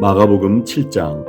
마가복음 7장.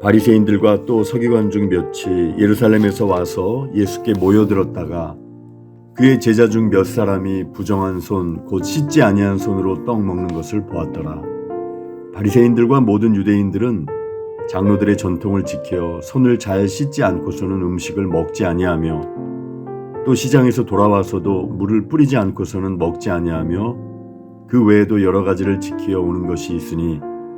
바리새인들과 또 서기관 중 몇이 예루살렘에서 와서 예수께 모여들었다가 그의 제자 중 몇 사람이 부정한 손 곧 씻지 아니한 손으로 떡 먹는 것을 보았더라. 바리새인들과 모든 유대인들은 장로들의 전통을 지켜 손을 잘 씻지 않고서는 음식을 먹지 아니하며 또 시장에서 돌아와서도 물을 뿌리지 않고서는 먹지 아니하며 그 외에도 여러 가지를 지키어 오는 것이 있으니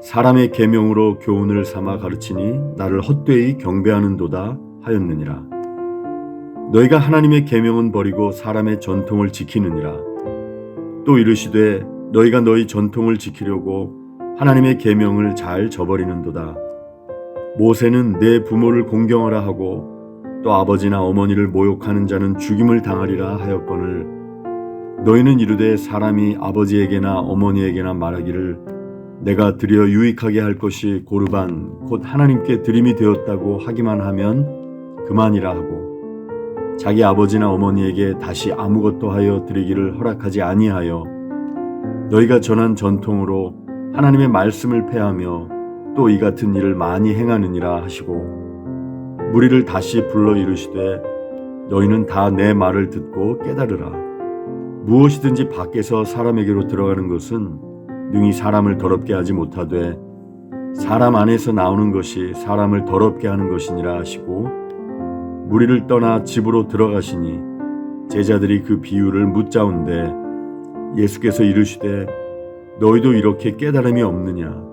사람의 계명으로 교훈을 삼아 가르치니 나를 헛되이 경배하는도다 하였느니라. 너희가 하나님의 계명은 버리고 사람의 전통을 지키느니라. 또 이르시되 너희가 너희 전통을 지키려고 하나님의 계명을 잘 저버리는도다. 모세는 내 부모를 공경하라 하고 또 아버지나 어머니를 모욕하는 자는 죽임을 당하리라 하였거늘 너희는 이르되 사람이 아버지에게나 어머니에게나 말하기를 내가 드려 유익하게 할 것이 고르반 곧 하나님께 드림이 되었다고 하기만 하면 그만이라 하고 자기 아버지나 어머니에게 다시 아무것도 하여 드리기를 허락하지 아니하여 너희가 전한 전통으로 하나님의 말씀을 패하며 또 이 같은 일을 많이 행하느니라 하시고 무리를 다시 불러 이르시되 너희는 다 내 말을 듣고 깨달으라. 무엇이든지 밖에서 사람에게로 들어가는 것은 능히 사람을 더럽게 하지 못하되 사람 안에서 나오는 것이 사람을 더럽게 하는 것이니라 하시고 무리를 떠나 집으로 들어가시니 제자들이 그 비유를 묻자온데 예수께서 이르시되 너희도 이렇게 깨달음이 없느냐?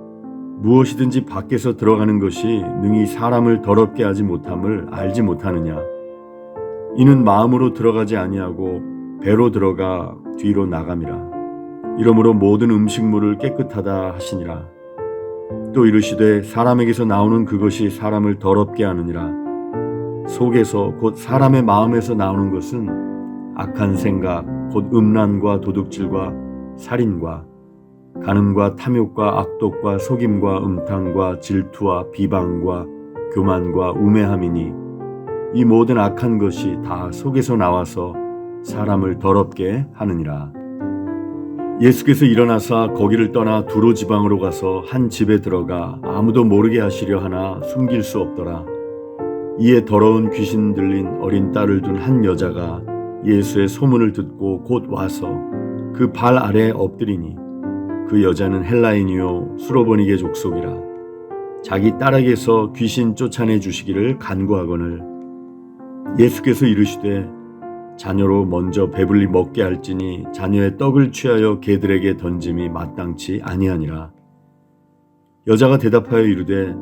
무엇이든지 밖에서 들어가는 것이 능히 사람을 더럽게 하지 못함을 알지 못하느냐? 이는 마음으로 들어가지 아니하고 배로 들어가 뒤로 나감이라 이러므로 모든 음식물을 깨끗하다 하시니라. 또 이르시되 사람에게서 나오는 그것이 사람을 더럽게 하느니라. 속에서 곧 사람의 마음에서 나오는 것은 악한 생각, 곧 음란과 도둑질과 살인과 간음과 탐욕과 악독과 속임과 음탕과 질투와 비방과 교만과 우매함이니 이 모든 악한 것이 다 속에서 나와서 사람을 더럽게 하느니라. 예수께서 일어나사 거기를 떠나 두로 지방으로 가서 한 집에 들어가 아무도 모르게 하시려 하나 숨길 수 없더라. 이에 더러운 귀신 들린 어린 딸을 둔 한 여자가 예수의 소문을 듣고 곧 와서 그 발 아래에 엎드리니 그 여자는 헬라인이요 수로보니게 족속이라 자기 딸에게서 귀신 쫓아내 주시기를 간구하거늘 예수께서 이르시되 자녀로 먼저 배불리 먹게 할지니 자녀의 떡을 취하여 개들에게 던짐이 마땅치 아니하니라. 여자가 대답하여 이르되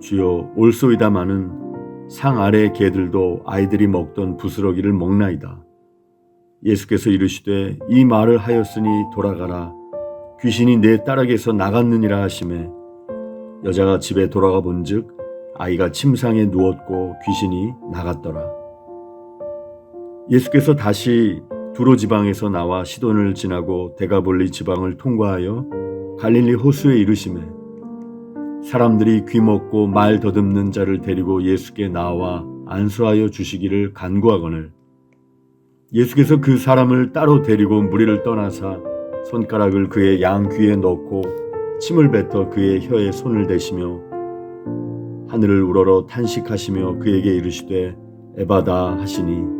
주여 올소이다마는 상 아래의 개들도 아이들이 먹던 부스러기를 먹나이다. 예수께서 이르시되 이 말을 하였으니 돌아가라 귀신이 내 딸에게서 나갔느니라 하심에 여자가 집에 돌아가 본즉 아이가 침상에 누웠고 귀신이 나갔더라. 예수께서 다시 두로 지방에서 나와 시돈을 지나고 데가볼리 지방을 통과하여 갈릴리 호수에 이르심에 사람들이 귀먹고 말 더듬는 자를 데리고 예수께 나와 안수하여 주시기를 간구하거늘 예수께서 그 사람을 따로 데리고 무리를 떠나사 손가락을 그의 양 귀에 넣고 침을 뱉어 그의 혀에 손을 대시며 하늘을 우러러 탄식하시며 그에게 이르시되 에바다 하시니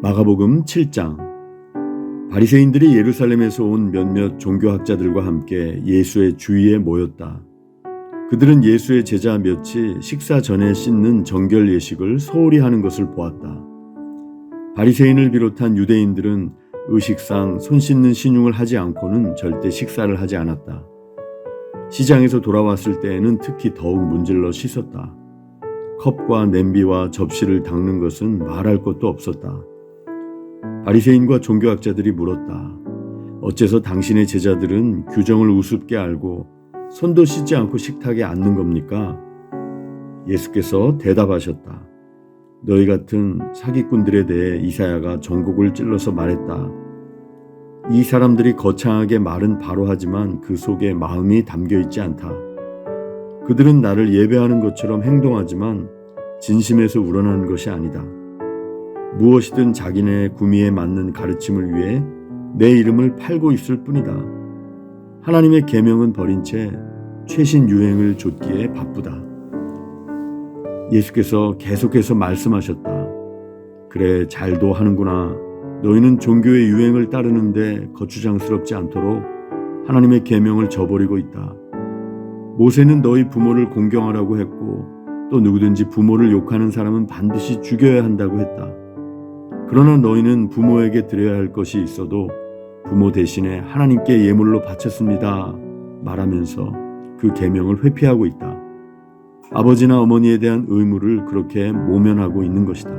마가복음 7장 바리새인들이 예루살렘에서 온 몇몇 종교학자들과 함께 예수의 주위에 모였다. 그들은 예수의 제자 몇이 식사 전에 씻는 정결 예식을 소홀히 하는 것을 보았다. 바리새인을 비롯한 유대인들은 의식상 손 씻는 신용을 하지 않고는 절대 식사를 하지 않았다. 시장에서 돌아왔을 때에는 특히 더욱 문질러 씻었다. 컵과 냄비와 접시를 닦는 것은 말할 것도 없었다. 바리새인과 종교학자들이 물었다. 어째서 당신의 제자들은 규정을 우습게 알고 손도 씻지 않고 식탁에 앉는 겁니까? 예수께서 대답하셨다. 너희 같은 사기꾼들에 대해 이사야가 전곡을 찔러서 말했다. 이 사람들이 거창하게 말은 바로 하지만 그 속에 마음이 담겨 있지 않다. 그들은 나를 예배하는 것처럼 행동하지만 진심에서 우러나는 것이 아니다. 무엇이든 자기네 구미에 맞는 가르침을 위해 내 이름을 팔고 있을 뿐이다. 하나님의 계명은 버린 채 최신 유행을 좇기에 바쁘다. 예수께서 계속해서 말씀하셨다. 그래, 잘도 하는구나. 너희는 종교의 유행을 따르는데 거추장스럽지 않도록 하나님의 계명을 저버리고 있다. 모세는 너희 부모를 공경하라고 했고 또 누구든지 부모를 욕하는 사람은 반드시 죽여야 한다고 했다. 그러나 너희는 부모에게 드려야 할 것이 있어도 부모 대신에 하나님께 예물로 바쳤습니다. 말하면서 그 계명을 회피하고 있다. 아버지나 어머니에 대한 의무를 그렇게 모면하고 있는 것이다.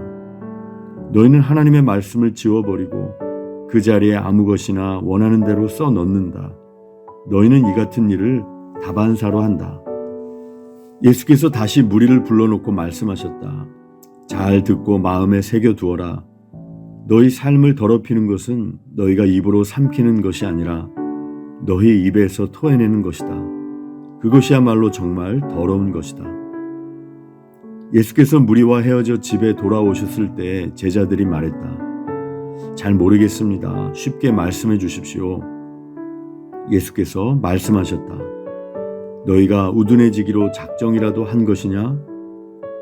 너희는 하나님의 말씀을 지워버리고 그 자리에 아무 것이나 원하는 대로 써 넣는다. 너희는 이 같은 일을 다반사로 한다. 예수께서 다시 무리를 불러놓고 말씀하셨다. 잘 듣고 마음에 새겨 두어라. 너희 삶을 더럽히는 것은 너희가 입으로 삼키는 것이 아니라 너희 입에서 토해내는 것이다. 그것이야말로 정말 더러운 것이다. 예수께서 무리와 헤어져 집에 돌아오셨을 때 제자들이 말했다. 잘 모르겠습니다. 쉽게 말씀해 주십시오. 예수께서 말씀하셨다. 너희가 우둔해지기로 작정이라도 한 것이냐?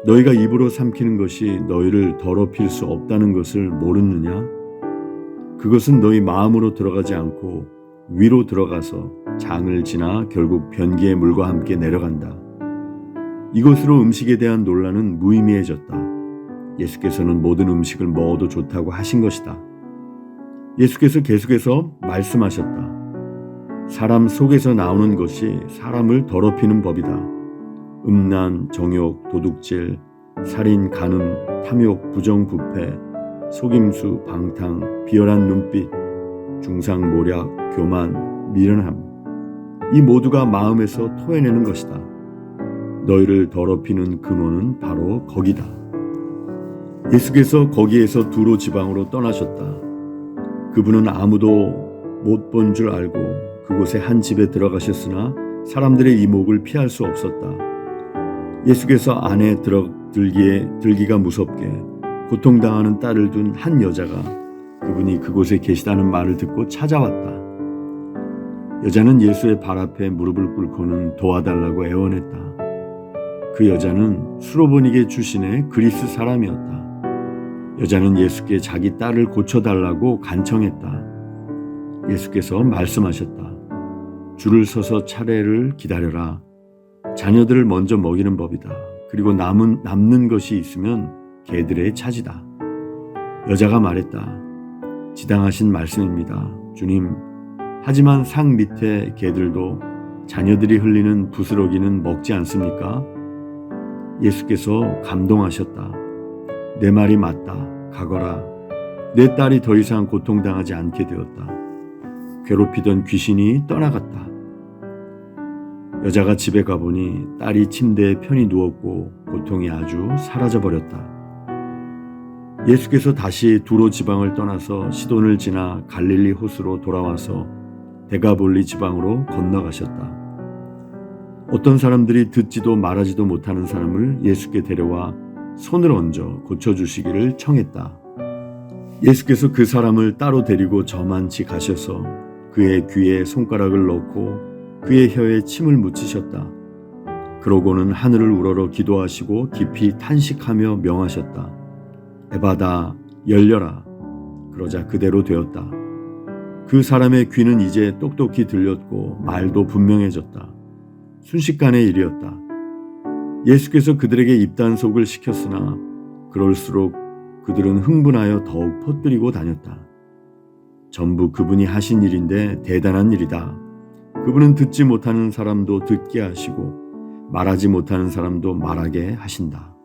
너희가 입으로 삼키는 것이 너희를 더럽힐 수 없다는 것을 모르느냐? 그것은 너희 마음으로 들어가지 않고 위로 들어가서 장을 지나 결국 변기의 물과 함께 내려간다. 이것으로 음식에 대한 논란은 무의미해졌다. 예수께서는 모든 음식을 먹어도 좋다고 하신 것이다. 예수께서 계속해서 말씀하셨다. 사람 속에서 나오는 것이 사람을 더럽히는 법이다. 음란, 정욕, 도둑질, 살인, 간음, 탐욕, 부정부패, 속임수, 방탕, 비열한 눈빛, 중상모략, 교만, 미련함. 이 모두가 마음에서 토해내는 것이다. 너희를 더럽히는 근원은 바로 거기다. 예수께서 거기에서 두로 지방으로 떠나셨다. 그분은 아무도 못 본 줄 알고 그곳에 한 집에 들어가셨으나 사람들의 이목을 피할 수 없었다. 예수께서 안에 들어 들기에 들기가 무섭게 고통당하는 딸을 둔 한 여자가 그분이 그곳에 계시다는 말을 듣고 찾아왔다. 여자는 예수의 발 앞에 무릎을 꿇고는 도와달라고 애원했다. 그 여자는 수로보니게 출신의 그리스 사람이었다. 여자는 예수께 자기 딸을 고쳐달라고 간청했다. 예수께서 말씀하셨다. 줄을 서서 차례를 기다려라. 자녀들을 먼저 먹이는 법이다. 그리고 남은 남는 것이 있으면 개들의 차지다. 여자가 말했다. 지당하신 말씀입니다. 주님. 하지만 상 밑에 개들도 자녀들이 흘리는 부스러기는 먹지 않습니까? 예수께서 감동하셨다. 내 말이 맞다. 가거라. 내 딸이 더 이상 고통당하지 않게 되었다. 괴롭히던 귀신이 떠나갔다. 여자가 집에 가보니 딸이 침대에 편히 누웠고 고통이 아주 사라져 버렸다. 예수께서 다시 두로 지방을 떠나서 시돈을 지나 갈릴리 호수로 돌아와서 데가볼리 지방으로 건너가셨다. 어떤 사람들이 듣지도 말하지도 못하는 사람을 예수께 데려와 손을 얹어 고쳐주시기를 청했다. 예수께서 그 사람을 따로 데리고 저만치 가셔서 그의 귀에 손가락을 넣고 그의 혀에 침을 묻히셨다. 그러고는 하늘을 우러러 기도하시고 깊이 탄식하며 명하셨다. 에바다 열려라. 그러자 그대로 되었다. 그 사람의 귀는 이제 똑똑히 들렸고 말도 분명해졌다. 순식간의 일이었다. 예수께서 그들에게 입단속을 시켰으나 그럴수록 그들은 흥분하여 더욱 퍼뜨리고 다녔다. 전부 그분이 하신 일인데 대단한 일이다. 그분은 듣지 못하는 사람도 듣게 하시고 말하지 못하는 사람도 말하게 하신다.